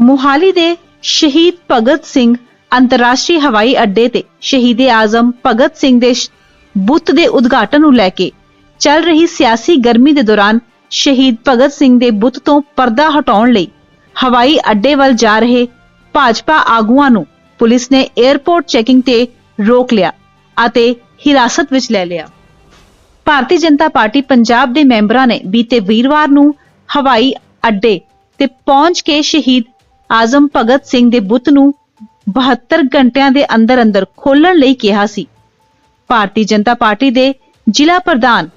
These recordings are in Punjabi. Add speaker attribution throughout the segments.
Speaker 1: ਮੋਹਾਲੀ ਦੇ ਸ਼ਹੀਦ ਭਗਤ ਸਿੰਘ ਅੰਤਰਰਾਸ਼ਟਰੀ ਹਵਾਈ ਅੱਡੇ ਤੇ ਸ਼ਹੀਦ ਆਜ਼ਮ ਭਗਤ ਸਿੰਘ ਦੇ ਬੁੱਤ ਦੇ ਉਦਘਾਟਨ ਨੂੰ ਲੈ ਕੇ ਚੱਲ ਰਹੀ ਸਿਆਸੀ ਗਰਮੀ ਦੇ ਦੌਰਾਨ ਸ਼ਹੀਦ ਭਗਤ ਸਿੰਘ ਦੇ ਬੁੱਤ ਤੋਂ ਪਰਦਾ ਹਟਾਉਣ ਲਈ ਹਵਾਈ ਅੱਡੇ ਵੱਲ ਜਾ ਰਹੇ ਭਾਜਪਾ ਆਗੂਆਂ ਨੂੰ ਪੁਲਿਸ ਨੇ 에ਅਰਪੋਰਟ ਚੈਕਿੰਗ ਤੇ ਰੋਕ ਲਿਆ ਅਤੇ ਹਿਰਾਸਤ ਵਿੱਚ ਲੈ ਲਿਆ। ਭਾਰਤੀ ਜਨਤਾ ਪਾਰਟੀ ਪੰਜਾਬ ਦੇ ਮੈਂਬਰਾਂ ਨੇ ਬੀਤੇ ਵੀਰਵਾਰ ਨੂੰ ਹਵਾਈ ਅੱਡੇ ਤੇ ਪਹੁੰਚ ਕੇ ਸ਼ਹੀਦ ਆਜ਼ਮ ਭਗਤ ਸਿੰਘ ਦੇ ਬੁੱਤ ਨੂੰ 72 ਘੰਟਿਆਂ ਦੇ ਅੰਦਰ ਅੰਦਰ ਖੋਲਣ ਲਈ ਕਿਹਾ ਸੀ। ਭਾਰਤੀ ਜਨਤਾ ਪਾਰਟੀ ਦੇ ਜ਼ਿਲ੍ਹਾ ਪ੍ਰਧਾਨ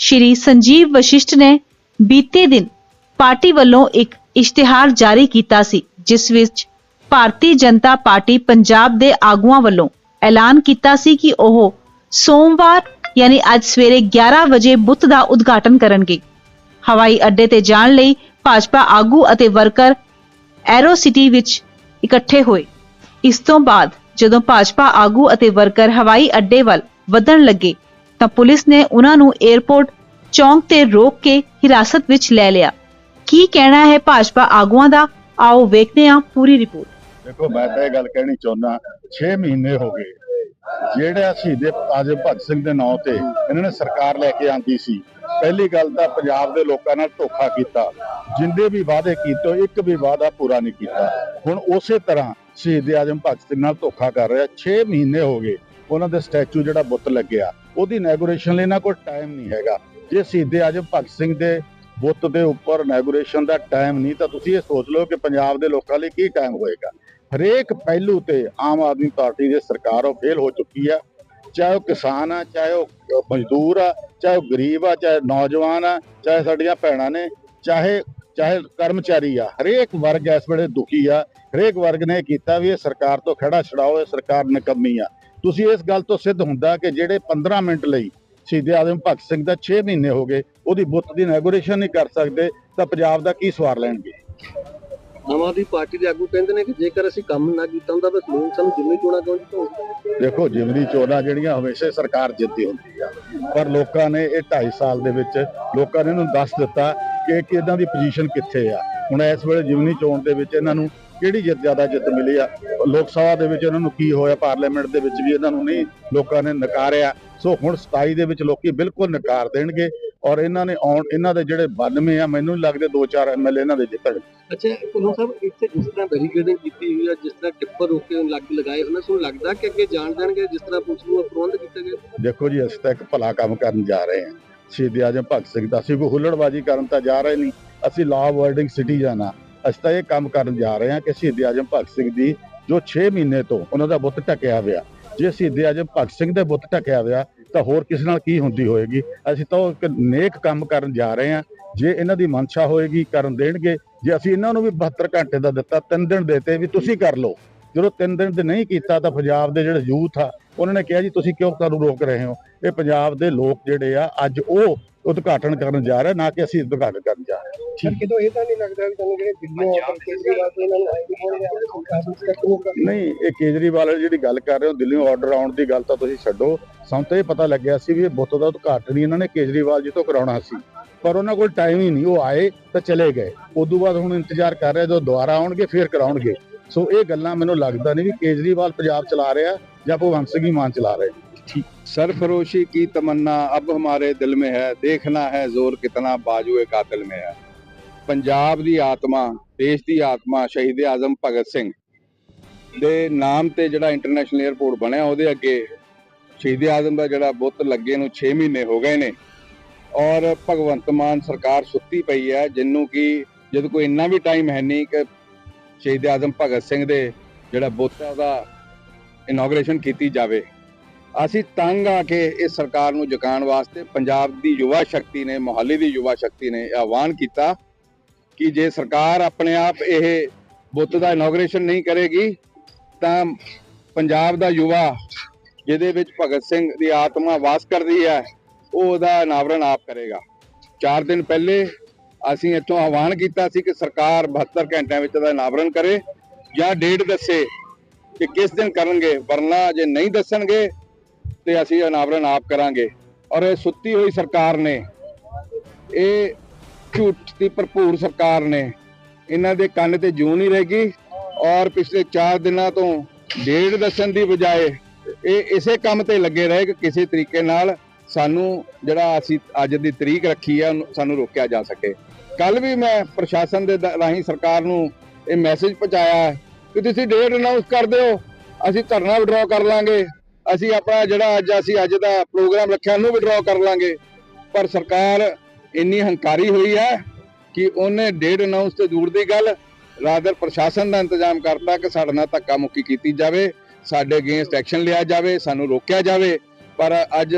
Speaker 1: ਸ਼੍ਰੀ ਸੰਜੀਵ ਵਸ਼ਿਸ਼ਟ ਨੇ ਬੀਤੇ ਦਿਨ ਪਾਰਟੀ ਵੱਲੋਂ ਇੱਕ ਇਸ਼ਤਿਹਾਰ ਜਾਰੀ ਕੀਤਾ ਸੀ, ਜਿਸ ਵਿੱਚ ਭਾਰਤੀ ਜਨਤਾ ਪਾਰਟੀ ਪੰਜਾਬ ਦੇ ਆਗੂਆਂ ਵੱਲੋਂ ਐਲਾਨ ਕੀਤਾ ਸੀ ਕਿ ਉਹ ਸੋਮਵਾਰ, ਯਾਨੀ ਅੱਜ ਸਵੇਰੇ 11 ਵਜੇ ਬੁੱਤ ਦਾ ਉਦਘਾਟਨ ਕਰਨਗੇ। ਹਵਾਈ ਅੱਡੇ ਤੇ ਜਾਣ ਲਈ ਭਾਜਪਾ ਆਗੂ ਅਤੇ ਵਰਕਰ ਐਰੋ ਸਿਟੀ ਵਿੱਚ ਇਕੱਠੇ ਹੋਏ। ਇਸ ਤੋਂ ਬਾਅਦ ਜਦੋਂ ਭਾਜਪਾ ਆਗੂ ਅਤੇ ਵਰਕਰ ਹਵਾਈ ਅੱਡੇ ਵੱਲ ਵਧਣ ਲੱਗੇ, ਤਾਂ ਪੁਲਿਸ ਨੇ ਉਹਨਾਂ ਨੂੰ 에ਅਰਪੋਰਟ ਚੌਂਕ ਤੇ ਰੋਕ ਕੇ ਹਿਰਾਸਤ ਵਿੱਚ ਲੈ ਲਿਆ। ਕੀ ਕਹਿਣਾ ਹੈ ਭਾਜਪਾ ਆਗੂਆਂ ਦਾ? ਆਓ ਵੇਖਦੇ ਹਾਂ ਪੂਰੀ ਰਿਪੋਰਟ।
Speaker 2: ਦੇਖੋ, ਮੈਂ ਤਾਂ ਇਹ ਗੱਲ ਕਹਿਣੀ ਚਾਹੁੰਦਾ 6 ਮਹੀਨੇ ਹੋ ਗਏ। ਜਿਹੜਾ ਸ਼ਹੀਦੇ ਆਜਮ ਭਗਤ ਸਿੰਘ ਦੇ ਨਾਂ ਤੇ ਇਹਨਾਂ ਨੇ ਸਰਕਾਰ ਲੈ ਕੇ ਆਂਦੀ ਸੀ, ਪਹਿਲੀ ਗੱਲ ਤਾਂ ਪੰਜਾਬ ਦੇ ਲੋਕਾਂ ਨਾਲ ਧੋਖਾ ਕੀਤਾ। ਜਿੰਦੇ ਵੀ ਵਾਅਦੇ ਕੀਤੇ, ਇੱਕ ਵੀ ਵਾਅਦਾ ਪੂਰਾ ਨਹੀਂ ਕੀਤਾ। ਹੁਣ ਉਸੇ ਤਰ੍ਹਾਂ ਸ਼ਹੀਦ ਆਜਮ ਭਗਤ ਸਿੰਘ ਨਾਲ ਧੋਖਾ ਕਰ ਰਿਹਾ 6 ਮਹੀਨੇ ਹੋ ਗਏ ਉਹਨਾਂ ਦੇ ਸਟੈਚੂ ਜਿਹੜਾ ਬੁੱਤ ਲੱਗਿਆ, ਉਹਦੀ ਇਨੈਗੋਰੇਸ਼ਨ ਲਈ ਇਹਨਾਂ ਕੋਲ ਟਾਈਮ ਨਹੀਂ ਹੈਗਾ। ਜੇ ਸ਼ਹੀਦ ਆਜਮ ਭਗਤ ਸਿੰਘ ਦੇ ਬੁੱਤ ਦੇ ਉੱਪਰ ਇਨੈਗੋਰੇਸ਼ਨ ਦਾ ਟਾਈਮ ਨਹੀਂ, ਤਾਂ ਤੁਸੀਂ ਇਹ ਸੋਚ ਲਓ ਕਿ ਪੰਜਾਬ ਦੇ ਲੋਕਾਂ ਲਈ ਕੀ ਟਾਈਮ ਹੋਏਗਾ। ਹਰੇਕ ਪਹਿਲੂ ਤੇ ਆਮ ਆਦਮੀ ਪਾਰਟੀ ਦੀ ਸਰਕਾਰ ਉਹ ਫੇਲ ਹੋ ਚੁੱਕੀ ਆ। ਚਾਹੇ ਉਹ ਕਿਸਾਨ ਆ, ਚਾਹੇ ਉਹ ਮਜ਼ਦੂਰ ਆ, ਚਾਹੇ ਉਹ ਗਰੀਬ ਆ, ਚਾਹੇ ਨੌਜਵਾਨ ਆ, ਚਾਹੇ ਸਾਡੀਆਂ ਭੈਣਾਂ ਨੇ, ਚਾਹੇ ਚਾਹੇ ਕਰਮਚਾਰੀ ਆ ਹਰੇਕ ਵਰਗ ਇਸ ਵੇਲੇ ਦੁਖੀ ਆ। ਹਰੇਕ ਵਰਗ ਨੇ ਕੀਤਾ ਵੀ ਇਹ ਸਰਕਾਰ ਤੋਂ ਖੜਾ ਛਡਾਓ ਇਹ ਸਰਕਾਰ ਨਿਕੰਮੀ ਆ। ਤੁਸੀਂ ਇਸ ਗੱਲ ਤੋਂ ਸਿੱਧ ਹੁੰਦਾ ਕਿ ਜਿਹੜੇ 15 ਮਿੰਟ ਲਈ ਸ਼ਹੀਦ ਆਜ਼ਮ ਭਗਤ ਸਿੰਘ ਦਾ 6 ਮਹੀਨੇ ਹੋ ਗਏ ਉਹਦੀ ਬੁੱਤ ਦੀ ਇਨੈਗੋਰੇਸ਼ਨ ਨਹੀਂ ਕਰ ਸਕਦੇ ਤਾਂ ਪੰਜਾਬ ਦਾ ਕੀ ਸਵਾਰ ਲੈਣਗੇ?
Speaker 3: ਆਮ ਆਦਮੀ ਪਾਰਟੀ ਦੇ ਆਗੂ ਕਹਿੰਦੇ ਨੇ ਕਿ ਜੇਕਰ ਅਸੀਂ ਕੰਮ ਨਾ ਕੀਤਾ ਹੁੰਦਾ ਤਾਂ ਲੋਕ ਸਾਨੂੰ ਜਿੰਨੀ ਚੋਣਾਂ ਕਿਉਂ ਜਿੱਤੋ
Speaker 2: ਦੇਖੋ ਜਿਮਨੀ ਚੋਣਾਂ ਜਿਹੜੀਆਂ ਹਮੇਸ਼ਾ ਸਰਕਾਰ ਜਿੱਤੀ ਹੁੰਦੀ ਆ ਪਰ ਲੋਕਾਂ ਨੇ ਇਹ 2.5 ਸਾਲ ਦੇ ਵਿੱਚ ਲੋਕਾਂ ਨੇ ਇਹਨੂੰ ਦੱਸ ਦਿੱਤਾ ਕਿ ਕਿ ਇਹਨਾਂ ਦੀ ਪੋਜੀਸ਼ਨ ਕਿੱਥੇ ਆ? ਹੁਣ ਇਸ ਵੇਲੇ ਜਿਮਨੀ ਚੋਣ ਦੇ ਵਿੱਚ ਇਹਨਾਂ ਨੂੰ ਕਿਹੜੀ ਜਿੱਤ ਜ਼ਿਆਦਾ ਜਿੱਤ ਮਿਲੀ ਆ? ਲੋਕ ਸਭਾ ਦੇ ਵਿੱਚ ਇਹਨਾਂ ਨੂੰ ਕੀ ਹੋਇਆ? ਪਾਰਲੀਮੈਂਟ ਦੇ ਵਿੱਚ ਵੀ ਇਹਨਾਂ ਨੂੰ ਨਹੀਂ ਲੋਕਾਂ ਨੇ ਨਕਾਰਿਆ। ਸੋ ਹੁਣ 27 ਦੇ ਵਿੱਚ ਲੋਕੀ ਬਿਲਕੁਲ ਨਕਾਰ ਦੇਣਗੇ ਔਰ ਇਹਨਾਂ ਨੇ ਆਉਣ ਇਹਨਾਂ ਦੇ ਜਿਹੜੇ 92 ਆ ਮੈਨੂੰ ਲੱਗਦੇ 2-4 ਐਮਐਲਏ ਇਹਨਾਂ ਦੇ ਜਿੱਤਣ।
Speaker 3: ਅੱਛਾ ਕੁਲੂ ਸਾਹਿਬ ਇੱਥੇ ਜਿਸ ਤਰ੍ਹਾਂ ਬੈਰੀਕੇਡਿੰਗ ਕੀਤੀ ਹੋਈ ਹੈ ਜਿਸ ਤਰ੍ਹਾਂ ਟਿੱਪਰ ਰੋਕੇ ਲੱਗ ਲਗਾਏ ਉਹਨਾਂ ਨੂੰ ਲੱਗਦਾ ਕਿ ਅੱਗੇ ਜਾਣ ਜਾਣਗੇ ਜਿਸ ਤਰ੍ਹਾਂ ਪੁਲਿਸ ਨੂੰ ਪ੍ਰਬੰਧ ਕੀਤੇ ਗਏ?
Speaker 2: ਦੇਖੋ ਜੀ ਅਸੀਂ ਤਾਂ ਇੱਕ ਭਲਾ ਕੰਮ ਕਰਨ ਜਾ ਰਹੇ ਹਾਂ। ਸ਼ਹੀਦ ਆਜਮ ਭਗਤ ਸਿੰਘ ਦਾ। ਅਸੀਂ ਕੋਈ ਹੁੱਲੜਬਾਜ਼ੀ ਕਰਨ ਤਾਂ ਜਾ ਰਹੇ ਨਹੀਂ। ਅਸੀਂ ਲਾ ਵਰਡਿੰਗ ਸਿਟੀਜ਼ਨ ਆ ਅਸੀਂ ਤਾਂ ਇਹ ਕੰਮ ਕਰਨ ਜਾ ਰਹੇ ਹਾਂ ਕਿ ਸ਼ਹੀਦ ਆਜਮ ਭਗਤ ਸਿੰਘ ਦੀ ਜੋ 6 ਮਹੀਨੇ ਤੋਂ ਉਹਨਾਂ ਦਾ ਬੁੱਤ ਢਕਿਆ ਹੋਇਆ। ਜੇ ਸ਼ਹੀਦ ਆਜਮ ਭਗਤ ਸਿੰਘ ਦੇ ਬੁੱਤ ਢਕਿਆ ਹੋਇਆ, ਤਾਂ ਹੋਰ ਕਿਸ ਨਾਲ ਕੀ ਹੁੰਦੀ ਹੋਏਗੀ? ਅਸੀਂ ਤਾਂ ਉਹ ਇੱਕ ਨੇਕ ਕੰਮ ਕਰਨ ਜਾ ਰਹੇ ਹਾਂ। ਜੇ ਇਹਨਾਂ ਦੀ ਮਨਸ਼ਾ ਹੋਏਗੀ, ਕਰਨ ਦੇਣਗੇ। ਜੇ ਅਸੀਂ ਇਹਨਾਂ ਨੂੰ ਵੀ 72 ਘੰਟੇ ਦਾ ਦਿੱਤਾ, ਤਿੰਨ ਦਿਨ ਦੇਤੇ ਵੀ ਤੁਸੀਂ ਕਰ ਲਓ। ਜਦੋਂ ਤਿੰਨ ਦਿਨ ਤੇ ਨਹੀਂ ਕੀਤਾ ਤਾਂ ਪੰਜਾਬ ਦੇ ਜਿਹੜੇ ਯੂਥ ਆ ਉਹਨਾਂ ਨੇ ਕਿਹਾ ਜੀ ਤੁਸੀਂ ਕਿਉਂ ਸਾਨੂੰ ਰੋਕ ਰਹੇ ਹੋ? ਇਹ ਪੰਜਾਬ ਦੇ ਲੋਕ ਜਿਹੜੇ ਆ ਅੱਜ ਉਹ ਉਦਘਾਟਨ ਕਰਨ ਜਾ ਰਹੇ ਨਾ ਕਿ ਅਸੀਂ ਉਦਘਾਟਨ ਕਰਨ ਜਾ ਰਹੇ
Speaker 3: ਸਰ ਕਿਦੋਂ ਇਹ ਤਾਂ ਨਹੀਂ ਲੱਗਦਾ ਵੀ ਤੁਹਾਨੂੰ ਜਿਹੜੇ ਦਿੱਲੀ ਆਰਡਰ ਕੇਜਰੀਵਾਲ ਤੋਂ ਇਹਨਾਂ ਨੂੰ ਆਈ ਹੋਣਗੇ ਸਰਕਾਰ ਨੂੰ ਸਟੈਪ ਹੋਊਗਾ
Speaker 2: ਨਹੀਂ ਇਹ ਕੇਜਰੀਵਾਲ ਵਾਲੀ ਜਿਹੜੀ ਗੱਲ ਕਰ ਰਹੇ ਹੋ ਦਿੱਲੀੋਂ ਆਰਡਰ ਆਉਣ ਦੀ ਗੱਲ ਤਾਂ ਤੁਸੀਂ ਛੱਡੋ। ਸਾਨੂੰ ਤਾਂ ਇਹ ਪਤਾ ਲੱਗਿਆ ਸੀ ਵੀ ਇਹ ਬੁੱਤ ਦਾ ਉਦਘਾਟਨ ਹੀ ਇਹਨਾਂ ਨੇ ਕੇਜਰੀਵਾਲ ਜੀ ਤੋਂ ਕਰਾਉਣਾ ਸੀ। ਪਰ ਉਹਨਾਂ ਕੋਲ ਟਾਈਮ ਹੀ ਨਹੀਂ ਉਹ ਆਏ ਤਾਂ ਚਲੇ ਗਏ। ਉਦੋਂ ਬਾਅਦ ਹੁਣ ਇੰਤਜ਼ਾਰ ਕਰ ਰਹੇ ਜਦੋਂ ਦੁਬਾਰਾ ਆਉਣਗੇ ਫੇਰ ਕਰਾਉਣਗੇ। ਸੋ ਇਹ ਗੱਲਾਂ ਮੈਨੂੰ ਲੱਗਦਾ ਨਹੀਂ ਕਿ ਕੇਜਰੀਵਾਲ ਪੰਜਾਬ ਚਲਾ ਰਿਹਾ ਜਾਂ ਭਗਵੰਤ ਸਿੰਘ ਹੀ ਮਾਨ ਚਲਾ ਰਹੇ
Speaker 4: ਠੀਕ। ਸਰਫਰੋਸ਼ੀ ਕੀ ਤਮੰਨਾ, ਅਬ ਹਮਾਰੇ ਦਿਲ ਮੇ ਹੈ, ਦੇਖਣਾ ਹੈ ਜ਼ੋਰ ਕਿਤਨਾ ਬਾਜੂਏ ਕਾਤਲ ਮੇ ਹੈ। ਪੰਜਾਬ ਦੀ ਆਤਮਾ, ਦੇਸ਼ ਦੀ ਆਤਮਾ, ਸ਼ਹੀਦ ਆਜ਼ਮ ਭਗਤ ਸਿੰਘ ਦੇ ਨਾਮ ਤੇ ਜਿਹੜਾ ਇੰਟਰਨੈਸ਼ਨਲ 에ਅਰਪੋਰਟ ਬਣਿਆ, ਉਹਦੇ ਅੱਗੇ ਸ਼ਹੀਦ ਆਜ਼ਮ ਦਾ ਜਿਹੜਾ ਬੁੱਤ ਲੱਗੇ ਨੂੰ 6 ਮਹੀਨੇ ਹੋ ਗਏ ਨੇ। ਔਰ ਭਗਵੰਤ ਮਾਨ ਸਰਕਾਰ ਸੁੱਤੀ ਪਈ ਹੈ, ਜਿੰਨੂੰ ਕਿ ਜਦ ਕੋਈ ਇੰਨਾ ਵੀ ਟਾਈਮ ਹੈ ਨਹੀਂ ਕਿ ਸ਼ਹੀਦ ਆਜ਼ਮ ਭਗਤ ਸਿੰਘ ਦੇ ਜਿਹੜਾ ਬੁੱਤ ਹੈ ਉਹਦਾ ਕੀਤੀ ਜਾਵੇ। ਅਸੀਂ ਤੰਗ ਆ ਕੇ ਇਸ ਸਰਕਾਰ ਨੂੰ ਜਗਾਉਣ ਵਾਸਤੇ ਪੰਜਾਬ ਦੀ ਯੁਵਾ ਸ਼ਕਤੀ ਨੇ, ਮੁਹਾਲੀ ਦੀ ਯੁਵਾ ਸ਼ਕਤੀ ਨੇ ਆਹਵਾਨ ਕੀਤਾ ਕਿ ਜੇ ਸਰਕਾਰ ਆਪਣੇ ਆਪ ਇਹ ਬੁੱਤ ਦਾ ਇਨੋਗਰੇਸ਼ਨ ਨਹੀਂ ਕਰੇਗੀ, ਤਾਂ ਪੰਜਾਬ ਦਾ ਯੁਵਾ ਜਿਹਦੇ ਵਿੱਚ ਭਗਤ ਸਿੰਘ ਦੀ ਆਤਮਾ ਵਾਸ ਕਰਦੀ ਹੈ, ਉਹ ਉਹਦਾ ਅਨਾਵਰਨ ਆਪ ਕਰੇਗਾ। 4 ਦਿਨ ਪਹਿਲੇ ਅਸੀਂ ਇੱਥੋਂ ਆਹਵਾਨ ਕੀਤਾ ਸੀ ਕਿ ਸਰਕਾਰ 72 ਘੰਟਿਆਂ ਵਿੱਚ ਇਹਦਾ ਅਨਾਵਰਨ ਕਰੇ ਜਾਂ ਡੇਟ ਦੱਸੇ ਕਿ ਕਿਸ ਦਿਨ ਕਰਨਗੇ, ਵਰਨਾ ਜੇ ਨਹੀਂ ਦੱਸਣਗੇ ਤੇ ਅਸੀਂ ਅਨਾਵਰਨ ਆਪ ਕਰਾਂਗੇ। ਔਰ ਇਹ ਸੁੱਤੀ ਹੋਈ ਸਰਕਾਰ ਨੇ, ਇਹ ਝੂਠ ਦੀ ਭਰਪੂਰ ਸਰਕਾਰ ਨੇ, ਇਹਨਾਂ ਦੇ ਕੰਨ ਤੇ ਜੂ ਨਹੀਂ ਰਹੇਗੀ ਔਰ ਪਿਛਲੇ 4 ਦਿਨਾਂ ਤੋਂ ਡੇਢ ਦੱਸਣ ਦੀ ਬਜਾਏ ਇਹ ਇਸੇ ਕੰਮ ਤੇ ਲੱਗੇ ਰਹੇ ਕਿ ਕਿਸੇ ਤਰੀਕੇ ਨਾਲ ਸਾਨੂੰ ਜਿਹੜਾ ਅਸੀਂ ਅੱਜ ਦੀ ਤਰੀਕ ਰੱਖੀ ਹੈ ਉਹਨੂੰ ਸਾਨੂੰ ਰੋਕਿਆ ਜਾ ਸਕੇ। ਕੱਲ ਵੀ ਮੈਂ ਪ੍ਰਸ਼ਾਸਨ ਦੇ ਰਾਹੀਂ ਸਰਕਾਰ ਨੂੰ ਇਹ ਮੈਸੇਜ ਪਹੁੰਚਾਇਆ ਕਿ ਤੁਸੀਂ ਡੇਟ ਅਨਾਉਂਸ ਕਰ ਦਿਓ, ਅਸੀਂ ਧਰਨਾ ਵਿਡਰਾਅ ਕਰ ਲਾਂਗੇ, ਅਸੀਂ ਆਪਣਾ ਜਿਹੜਾ ਅੱਜ ਅਸੀਂ ਅੱਜ ਦਾ ਪ੍ਰੋਗਰਾਮ ਰੱਖਿਆ ਉਹਨੂੰ ਵਿਡਰਾਅ ਕਰ ਲਾਂਗੇ। ਪਰ ਸਰਕਾਰ ਇੰਨੀ ਹੰਕਾਰੀ ਹੋਈ ਹੈ ਕਿ ਉਹਨੇ ਡੇਟ ਅਨਾਉਂਸ ਤੇ ਦੂਰ ਦੀ ਗੱਲ ਰਾਦਰ ਪ੍ਰਸ਼ਾਸਨ ਦਾ ਇੰਤਜ਼ਾਮ ਕਰਤਾ ਕਿ ਸਾਡੇ ਨਾਲ ਧੱਕਾ ਮੁੱਕੀ ਕੀਤੀ ਜਾਵੇ, ਸਾਡੇ ਅਗੇਂਸਟ ਐਕਸ਼ਨ ਲਿਆ ਜਾਵੇ, ਸਾਨੂੰ ਰੋਕਿਆ ਜਾਵੇ। ਪਰ ਅੱਜ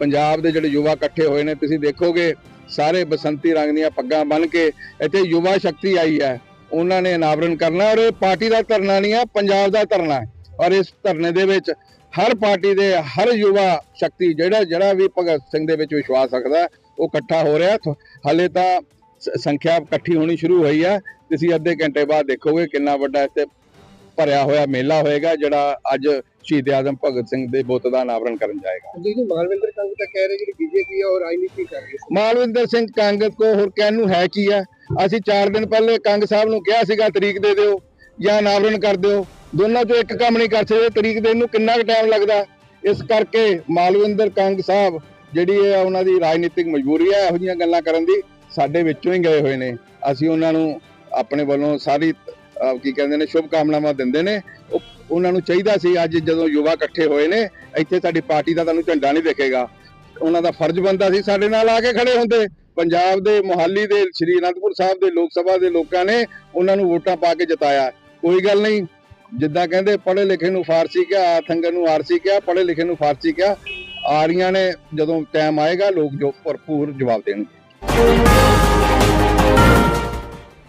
Speaker 4: ਪੰਜਾਬ ਦੇ ਜਿਹੜੇ ਯੁਵਾ ਇਕੱਠੇ ਹੋਏ ਨੇ, ਤੁਸੀਂ ਦੇਖੋਗੇ ਸਾਰੇ ਬਸੰਤੀ ਰੰਗ ਦੀਆਂ ਪੱਗਾਂ ਬੰਨ ਕੇ ਇੱਥੇ ਯੁਵਾ ਸ਼ਕਤੀ ਆਈ ਹੈ। ਉਹਨਾਂ ਨੇ ਅਨਾਵਰਨ ਕਰਨਾ ਔਰ ਇਹ ਪਾਰਟੀ ਦਾ ਧਰਨਾ ਨਹੀਂ ਹੈ, ਪੰਜਾਬ ਦਾ ਧਰਨਾ ਹੈ। ਔਰ ਇਸ ਧਰਨੇ ਦੇ ਵਿੱਚ ਹਰ ਪਾਰਟੀ ਦੇ ਹਰ ਯੁਵਾ ਸ਼ਕਤੀ ਜਿਹੜਾ ਜਿਹੜਾ ਵੀ ਭਗਤ ਸਿੰਘ ਦੇ ਵਿੱਚ ਵਿਸ਼ਵਾਸ ਰੱਖਦਾ ਉਹ ਇਕੱਠਾ ਹੋ ਰਿਹਾ। ਥੋ- ਹਾਲੇ ਤਾਂ ਸ- ਸੰਖਿਆ ਇਕੱਠੀ ਹੋਣੀ ਸ਼ੁਰੂ ਹੋਈ ਹੈ। ਤੁਸੀਂ ਅੱਧੇ ਘੰਟੇ ਬਾਅਦ ਦੇਖੋਗੇ ਕਿੰਨਾ ਵੱਡਾ ਇੱਥੇ ਭਰਿਆ ਹੋਇਆ ਮੇਲਾ ਹੋਏਗਾ ਜਿਹੜਾ ਅੱਜ ਸ਼ਹੀਦ ਆਜ਼ਮ ਭਗਤ ਸਿੰਘ ਦੇ ਬੁੱਤ ਦਾ ਅਨਾਵਰਨ ਕਰਨ ਜਾਏਗਾ।
Speaker 3: ਜੀ ਮਾਲਵਿੰਦਰ ਕੰਗ ਤਾਂ ਕਹਿ ਰਹੇ ਜਿਹੜੀ ਬੀਜੇਪੀ ਹੈ ਉਹ ਰਾਜਨੀਤੀ ਕਰ ਰਹੀ ਹੈ
Speaker 4: ਮਾਲਵਿੰਦਰ ਸਿੰਘ ਕੰਗ ਕੋ ਹੋਰ ਕਹਿਣ ਨੂੰ ਹੈ ਕੀ ਹੈ ਅਸੀਂ 4 ਦਿਨ ਪਹਿਲੇ ਕੰਗ ਸਾਹਿਬ ਨੂੰ ਕਿਹਾ ਸੀਗਾ ਤਰੀਕ ਦੇ ਦਿਓ ਜਾਂ ਅਨਾਵਰਨ ਕਰ ਦਿਓ। ਦੋਨਾਂ ਚੋਂ ਇੱਕ ਕੰਮ ਨਹੀਂ ਕਰ ਸਕਦੇ ਤਰੀਕ ਦੇਣ ਨੂੰ ਕਿੰਨਾ ਕੁ ਟਾਈਮ ਲੱਗਦਾ? ਇਸ ਕਰਕੇ ਮਾਲਵਿੰਦਰ ਕੰਗ ਸਾਹਿਬ ਜਿਹੜੀ ਹੈ ਉਹਨਾਂ ਦੀ ਰਾਜਨੀਤਿਕ ਮਜਬੂਰੀ ਹੈ ਇਹੋ ਜਿਹੀਆਂ ਗੱਲਾਂ ਕਰਨ ਦੀ ਸਾਡੇ ਵਿੱਚੋਂ ਹੀ ਗਏ ਹੋਏ ਨੇ। ਅਸੀਂ ਉਹਨਾਂ ਨੂੰ ਆਪਣੇ ਵੱਲੋਂ ਸਾਰੀ ਕੀ ਕਹਿੰਦੇ ਨੇ ਸ਼ੁਭ ਕਾਮਨਾਵਾਂ ਦਿੰਦੇ ਨੇ। ਉਹਨਾਂ ਨੂੰ ਚਾਹੀਦਾ ਸੀ ਅੱਜ ਜਦੋਂ ਯੁਵਾ ਇਕੱਠੇ ਹੋਏ ਨੇ, ਇੱਥੇ ਸਾਡੀ ਪਾਰਟੀ ਦਾ ਤੁਹਾਨੂੰ ਝੰਡਾ ਨਹੀਂ ਦੇਖੇਗਾ। ਉਹਨਾਂ ਦਾ ਫਰਜ਼ ਬੰਦਾ ਸੀ ਸਾਡੇ ਨਾਲ ਆ ਕੇ ਖੜੇ ਹੁੰਦੇ। ਪੰਜਾਬ ਦੇ ਮੁਹਾਲੀ ਦੇ, ਸ਼੍ਰੀ ਅਨੰਦਪੁਰ ਸਾਹਿਬ ਦੇ, ਲੋਕ ਸਭਾ ਦੇ ਲੋਕਾਂ ਨੇ ਉਹਨਾਂ ਨੂੰ ਵੋਟਾਂ ਪਾ ਕੇ ਜਿਤਾਇਆ। ਕੋਈ ਗੱਲ ਨਹੀਂ, ਜਿੱਦਾਂ ਕਹਿੰਦੇ, ਪੜ੍ਹੇ ਲਿਖੇ ਨੂੰ ਫਾਰਸੀ ਕਿਹਾ ਆਥੰਗਰ ਨੂੰ ਆਰਸੀ ਕਿਹਾ, ਪੜ੍ਹੇ ਲਿਖੇ ਨੂੰ ਫਾਰਸੀ ਕਿਹਾ। ਆਰੀਆਂ ਨੇ ਜਦੋਂ ਟਾਈਮ ਆਏਗਾ, ਲੋਕ ਜੋ ਭਰਪੂਰ ਜਵਾਬ ਦੇਣਗੇ।